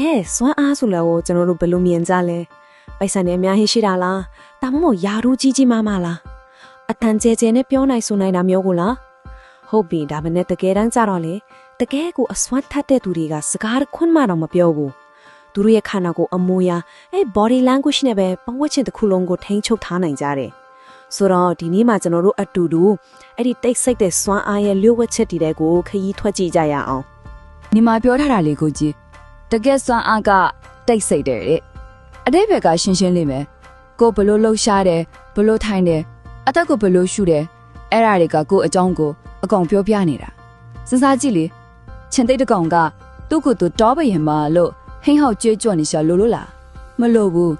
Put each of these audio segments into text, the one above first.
အဲစွမ်းအားဆိုလည်းကိုကျွန်တော်တို့ဘယ်လိုမြင်ကြလဲပိုက်ဆံနဲ့အများကြီးရှိတာလားဒါမှမဟုတ်ယာတို့ကြီးကြီးမားမားလားအတန်ကျဲကျဲနဲ့ပြောနိုင်ဆိုနိုင်တာမျိုးကိုလားဟုတ်ပြီဒါမှနဲ့တကယ်တမ်းကြတော့လေတကယ်ကိုအစွမ်းထက်တဲ့သူတွေကစကားတစ်ခွန်းမှတော့မပြောဘူးသူတို့ရဲ့ခန္ဓာကိုယ်အမူအရာအဲ body language နဲ့ပဲပတ်ဝန်းကျင်တစ်ခုလုံးကိုထိန်းချုပ်ထားနိုင်ကြတယ်ဆိုတော့ဒီနေ့မှာကျွန်တော်တို့အတူတူအဲ့ဒီတိတ်ဆိတ်တဲ့စွမ်းအားရဲ့လျှို့ဝှက်ချက်တွေတဲ့ကိုခရီးထွက်ကြည့်ကြရအောင်ညီမပြောထားတာလေးကိုကြည့် တကယ်စွမ်းအားကတိတ်ဆိတ်တယ်တဲ့အတိတ်ဘက်ကရှင်းရှင်းလေးပဲကိုဘလို့လှုပ်ရှားတယ်ဘလို့ထိုင်တယ်အသက်ကိုဘလို့ရှူတယ်အဲ့ဒါတွေကကိုအကြောင်းကိုအကောင်ပြောပြနေတာစဉ်းစားကြည့်လေချင်းသိတဲ့ကောင်ကသူ့ကိုယ်သူတောပရင်မလို့ဟင်းဟောက်ကြွေးကြွနေရှာလို့လို့လားမလို့ဘူး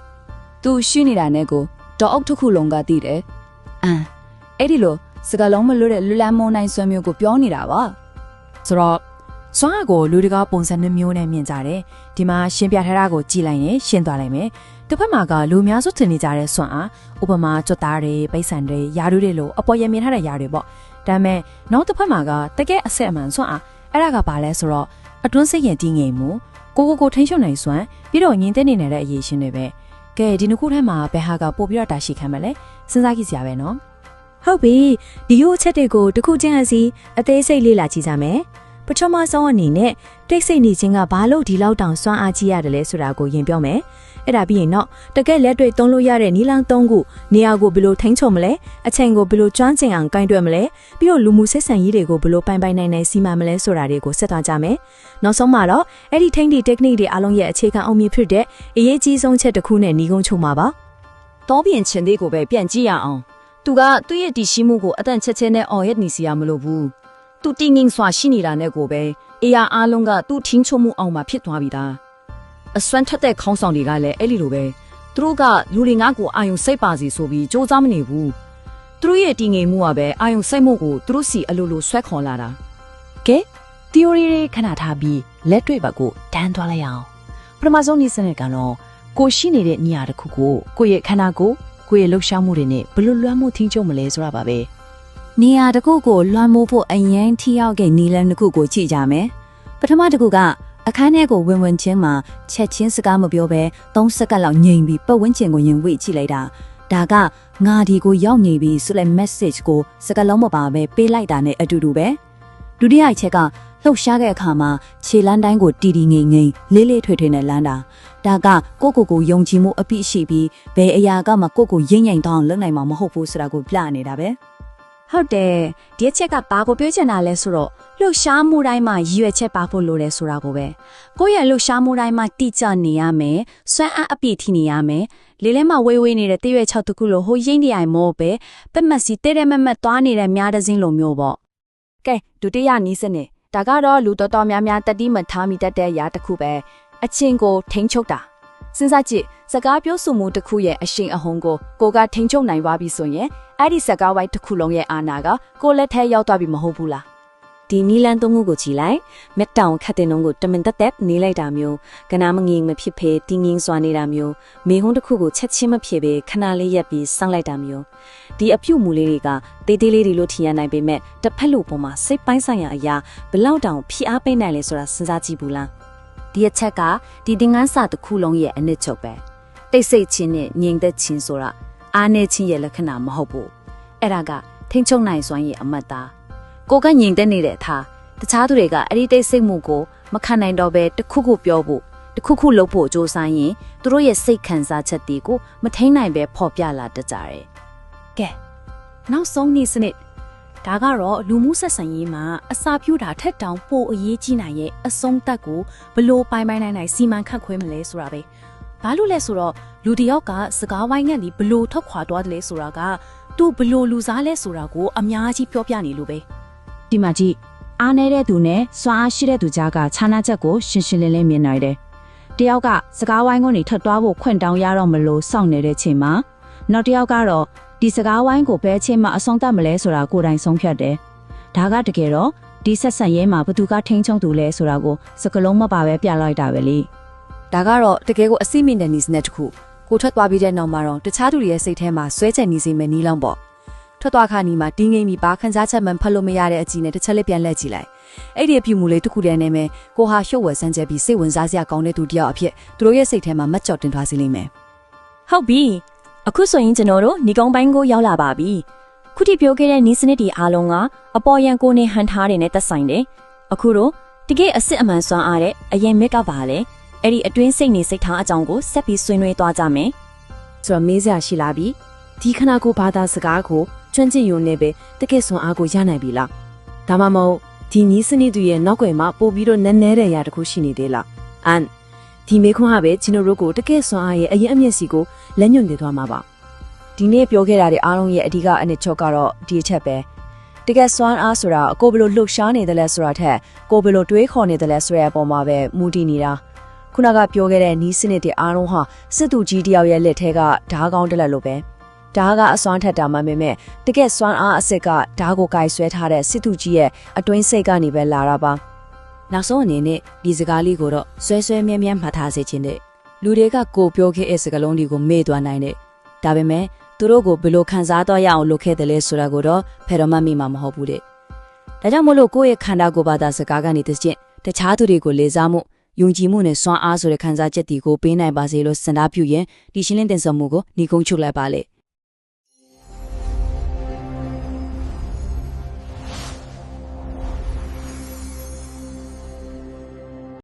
သူရှိနေတာနဲ့ကိုတောအုပ်တစ်ခုလုံးကတည်တယ်အမ်အဲ့ဒီလိုစကလုံးမလို့တဲ့လူလန်းမုံနိုင်ဆွမ်းမျိုးကိုပြောနေတာပါဆိုတော့ စွမ်းအားကိုလူတကာပုံစံနှမျိုးနဲ့မြင်ကြတယ်ဒီမှာရှင်းပြထားတာကိုကြည်လိုက်ရင်ရှင်းသွားလိုက်မယ်တစ်ဖက်မှာကလူအများစုထင်နေကြတဲ့စွမ်းအားဥပမာကြွတ်သားတွေပိတ်ဆန်တွေယာတို့တွေလိုအပေါ်ရမြင်ထားတဲ့ယာတွေပေါ့ဒါပေမဲ့နောက်တစ်ဖက်မှာကတကယ်အဆက်အမှန်စွမ်းအားအဲ့ဒါကဘာလဲဆိုတော့အတွင်းစိတ်ရင်တည်ငြိမ်မှုကိုကိုကိုထိန်းချုပ်နိုင်စွမ်းပြီးတော့ညင်တဲ့နေတဲ့အရေးရှင်တွေပဲကဲဒီနှစ်ခုထဲမှာဘယ်ဟာကပို့ပြီးတော့တာရှိခံမလဲစဉ်းစားကြည့်စရာပဲနော်ဟုတ်ပြီဒီရိုးအချက်တွေကိုတစ်ခုချင်းအစီအသေးစိတ်လေ့လာကြည့်ကြမယ် ပထမဆုံးအနေနဲ့တိတ်ဆိတ်နေခြင်းကဘာလို့ဒီလောက်တောင်စွမ်းအားကြီးရတယ်လဲဆိုတာကိုရင်ပြောမယ်အဲ့ဒါပြီးရင်တော့တကက်လက်တွေ့သုံးလို့ရတဲ့နီလန်း၃ခုနေရာကိုဘယ်လိုထိန်းချုပ်မလဲအချိန်ကိုဘယ်လိုကျွမ်းကျင်အောင်ကင်တွယ်မလဲပြီးတော့လူမှုဆက်ဆံရေးတွေကိုဘယ်လိုပိုင်ပိုင်နိုင်နိုင်စီမံမလဲဆိုတာတွေကိုဆက်သွားကြမယ်နောက်ဆုံးမှာတော့အဲ့ဒီထိန်းဒီ technique တွေအားလုံးရဲ့အခြေခံအောင်မြင်ဖြစ်တဲ့အရေးကြီးဆုံးချက်တစ်ခုနဲ့ညီကုန်းချုပ်မှာပါတောပြင်ချင်သေးကိုပဲပြန်ကြည့်ရအောင်သူကသူ့ရဲ့တည်ရှိမှုကိုအတန်ချက်ချက်နဲ့အော်ရက်နေစီရမလို့ဘူး သူတင်းငင်းစွာရှိနေတာနဲ့ကိုပဲအေးရအားလုံးကသူ့ထင်းချုံမှုအောင်မှာဖြစ်သွားပြီသားအစွမ်းထက်တဲ့ခေါင်းဆောင်တွေကလည်းအဲ့ဒီလိုပဲသူတို့ကလူတွေငါ့ကိုအာယုံစိတ်ပါစီဆိုပြီးစ조사မနေဘူးသူတို့ရဲ့တည်ငြိမ်မှုကပဲအာယုံစိတ်မှုကိုသူတို့စီအလိုလိုဆွဲခေါ်လာတာကဲ theory တွေခဏထားပြီးလက်တွေ့ဘက်ကိုတန်းသွားလိုက်အောင်ပထမဆုံးနည်းစနစ်ကတော့ကိုရှိနေတဲ့နေရာတစ်ခုကိုကိုယ့်ရဲ့ခန္ဓာကိုယ်ကိုယ့်ရဲ့လှုပ်ရှားမှုတွေနဲ့ဘယ်လိုလွှမ်းမိုးထိန်းချုပ်မလဲဆိုတာပါပဲ နေရာတစ်ခုကိုလွှမ်းမိုးဖို့အရင်ထိရောက်တဲ့နီလန်တစ်ခုကိုကြည့်ကြမယ်။ပထမတစ်ခုကအခန်းထဲကိုဝင်ဝင်ချင်းမှာချက်ချင်းစကားမပြောဘဲ၃စက္ကန့်လောက်ငြိမ်ပြီးပတ်ဝန်းကျင်ကိုရင်ဝိကြည့်လိုက်တာ။ဒါကငါဒီကိုရောက်နေပြီဆိုတဲ့ message ကိုစကားလုံးမပါဘဲပေးလိုက်တာနဲ့အတူတူပဲ။ဒုတိယအချက်ကလှုပ်ရှားတဲ့အခါမှာခြေလမ်းတိုင်းကိုတီတီငိမ့်ငိမ့်လေးလေးထွေထွေနဲ့လမ်းတာ။ဒါကကိုကိုကိုယုံကြည်မှုအပြည့်ရှိပြီးဘယ်အရာကမှကိုကိုရိမ့်ငိမ့်တောင်းလုပ်နိုင်မှာမဟုတ်ဘူးဆိုတာကိုပြနေတာပဲ။ ဟုတ်တယ်ဒီအချက်ကဘာကိုပြောချင်တာလဲဆိုတော့လှုပ်ရှားမှုတိုင်းမှာရည်ရွယ်ချက်ပါဖို့လိုတယ်ဆိုတာကိုပဲကိုယ့်ရဲ့လှုပ်ရှားမှုတိုင်းမှာတိကျနေရမယ်စွမ်းအားအပြည့်ထိနေရမယ်လေးလဲမှာဝေးဝေးနေတဲ့တရွက်6တခုလိုဟိုရိမ့်တရိုင်မောပဲပက်မက်စီတဲတဲမက်မက်သွားနေတဲ့များတစ်စင်းလိုမျိုးပေါ့ကဲဒုတိယနီးစနစ်ဒါကတော့လူတော်တော်များများတတိမထားမိတတ်တဲ့ຢာတစ်ခုပဲအချင်းကိုထိန်းချုပ်တာ စဉ်းစားကြည့်စကားပြောဆိုမှုတစ်ခုရဲ့အရှိန်အဟုန်ကိုကိုကထိန်းချုပ်နိုင်သွားပြီဆိုရင်အဲ့ဒီစကားဝိုင်းတစ်ခုလုံးရဲ့အာဏာကကိုလက်ထဲရောက်သွားပြီမဟုတ်ဘူးလားဒီနီလန်သုံးခုကိုကြည်လိုက်မက်တောင်ခတ်တဲ့နှုံးကိုတမင်တက်တက်နေလိုက်တာမျိုးကနာမငင်မဖြစ်ဖဲတင်းငင်းစွာနေတာမျိုးမေဟုန်းတစ်ခုကိုချက်ချင်းမဖြစ်ပဲခဏလေးရက်ပြီးစောင့်လိုက်တာမျိုးဒီအပြုတ်မူလေးတွေကတေးသေးလေးတွေလို့ထင်ရနိုင်ပေမဲ့တစ်ဖက်လိုပေါ်မှာစိတ်ပိုင်းဆိုင်ရာအရာဘလောက်တောင်ဖိအားပေးနိုင်လဲဆိုတာစဉ်းစားကြည့်ဘူးလား ဒီအချက်ကဒီသင်္ကန်းစာတစ်ခုလုံးရဲ့အနစ်ချုပ်ပဲတိတ်ဆိတ်ခြင်းနဲ့ငြိမ်သက်ခြင်းဆိုတာအားနေခြင်းရဲ့လက္ခဏာမဟုတ်ဘူးအဲ့ဒါကထိမ့်ချုပ်နိုင်စွမ်းရဲ့အမတ်သားကိုကငြိမ်သက်နေတဲ့အခါတခြားသူတွေကအဲ့ဒီတိတ်ဆိတ်မှုကိုမခံနိုင်တော့ပဲတစ်ခုခုပြောဖို့တစ်ခုခုလုပ်ဖို့ကြိုးစားရင်သူတို့ရဲ့စိတ်ခံစားချက်တွေကိုမထိန်နိုင်ပဲဖော်ပြလာတတ်ကြတယ်နောက်ဆုံးနေ့စနစ် ဒါကတော့လူမှုဆက်ဆံရေးမှာအစာပြူတာထက်တောင်ပိုအရေးကြီးနိုင်ရဲ့အဆုံးသက်ကိုဘလို့ပိုင်ပိုင်နိုင်နိုင်စီမံခန့်ခွဲမလဲဆိုတာပဲဘာလို့လဲဆိုတော့လူတစ်ယောက်ကစကားဝိုင်းကနေဘလို့ထွက်ခွာသွားတယ်လဲဆိုတာကသူဘလို့လူစားလဲဆိုတာကိုအများကြီးပြောပြနေလို့ပဲဒီမှာကြည့်အားနေတဲ့သူနဲ့စွမ်းအားရှိတဲ့သူကြားကခြားနာချက်ကိုရှင်းရှင်းလင်းလင်းမြင်နိုင်တယ်။တယောက်ကစကားဝိုင်းကနေထွက်သွားဖို့ခွင့်တောင်းရတော့မလို့စောင့်နေတဲ့ချိန်မှာနောက်တစ်ယောက်ကတော့ ဒီစကားဝိုင်းကိုဘယ်ချိန်မှအဆုံးသတ်မလဲဆိုတာကိုယ်တိုင်ဆုံးဖြတ်တယ်။ဒါကတကယ်တော့ဒီဆက်ဆက်ရဲမှာဘသူကထိန်းချုံသူလဲဆိုတာကိုစကလုံးမပါပဲပြလိုက်တာပဲလေ။ဒါကတော့တကယ်ကိုအစိမ့်မြင့်တဲ့နီးစနစ်တစ်ခုကိုထွက်သွားပြီးတဲ့နောက်မှာတော့တခြားသူတွေရဲ့စိတ်ထဲမှာဆွဲချက်နေစေမယ့်နီးလောင်းပေါ့ထွက်သွားခါနီမှာတင်းငိမ့်ပြီးပါခန်းစားချက်မှန်ဖတ်လို့မရတဲ့အကြည့်နဲ့တစ်ချက်လေးပြန်လှည့်ကြည့်လိုက်အဲ့ဒီအပြုမူလေးတစ်ခုတည်းနဲ့ပဲကိုဟာရှုပ်ဝယ်ဆန်းကျက်ပြီးစိတ်ဝင်စားစရာကောင်းတဲ့သူတစ်ယောက်အဖြစ်သူတို့ရဲ့စိတ်ထဲမှာမတ်ကြော်တင်သွားစေလိမ့်မယ်ဟုတ်ပြီ အခုဆိုရင်ကျွန်တော်တို့ညီကုန်းပိုင်းကိုရောက်လာပါပြီခုထိပြောခဲ့တဲ့နီးစနစ်တွေအားလုံးကအပေါ်ယံကိုနဲ့ဟန်ထားတယ်နဲ့သက်ဆိုင်တယ်အခုတော့တကယ်အစ်စ်အမှန်စွမ်းအားတဲ့အရင်မက်ကပါလေအဲ့ဒီအတွင်းစိတ်နေစိတ်ထားအကြောင်းကိုဆက်ပြီးဆွေးနွေးသွားကြမယ်ဆိုတော့မေးစရာရှိလာပြီဒီခဏကိုဘာသာစကားကိုကျွမ်းကျင်ရုံနဲ့ပဲတကယ်ဆွမ်းအားကိုရနိုင်ပြီလားဒါမှမဟုတ်ဒီနီးစနစ်သူရဲ့နောက်ွယ်မှာပို့ပြီးတော့နည်းနည်းတဲ့အရာတစ်ခုရှိနေသေးလားအန် ဒီမေခွန်းဟာပဲကျွန်တော်တို့ကိုတကယ်ဆွမ်းအားရဲ့အရင်အမျက်စီကိုလက်ညွှန်နေသွားမှာပါဒီနေ့ပြောခဲ့တာတွေအားလုံးရဲ့အဓိကအနှစ်ချုပ်ကတော့ဒီအချက်ပဲတကယ်စွမ်းအားဆိုတာကိုဘယ်လိုလှုပ်ရှားနေတယ်လဲဆိုတာထက်ကိုဘယ်လိုတွေးခေါ်နေတယ်လဲဆိုတဲ့အပေါ်မှာပဲမူတည်နေတာခုနကပြောခဲ့တဲ့နီးစနစ်တွေအားလုံးဟာစစ်သူကြီးတယောက်ရဲ့လက်ထဲကဓားကောင်းတက်လက်လိုပဲဓားကအစွမ်းထက်တာမှမမဲ့တကယ်စွမ်းအားအစစ်ကဓားကိုကင်ဆွဲထားတဲ့စစ်သူကြီးရဲ့အတွင်းစိတ်ကနေပဲလာတာပါ နောက်ဆုံးအနေနဲ့ဒီစကားလေးကိုတော့ဆွဲဆွဲမြဲမြဲမှတ်ထားစေခြင်းတဲ့လူတွေကကိုပြောခဲ့တဲ့စကားလုံးတွေကိုမေ့သွားနိုင်တဲ့ဒါပေမဲ့သူတို့ကိုဘယ်လိုခံစားတော့ရအောင်လုပ်ခဲ့တယ်လဲဆိုတာကိုတော့ဖယ်တော့မှမိမှာမဟုတ်ဘူးတဲ့ဒါကြောင့်မို့လို့ကိုယ့်ရဲ့ခန္ဓာကိုယ်ဘာသာစကားကနေတစ်ချက်တခြားသူတွေကိုလေးစားမှုယုံကြည်မှုနဲ့စွမ်းအားဆိုတဲ့ခံစားချက်တွေကိုပေးနိုင်ပါစေလို့စန္ဒပြုရင်ဒီရှင်းလင်းတင်ဆက်မှုကိုညီကုန်းချုပ်လိုက်ပါလေ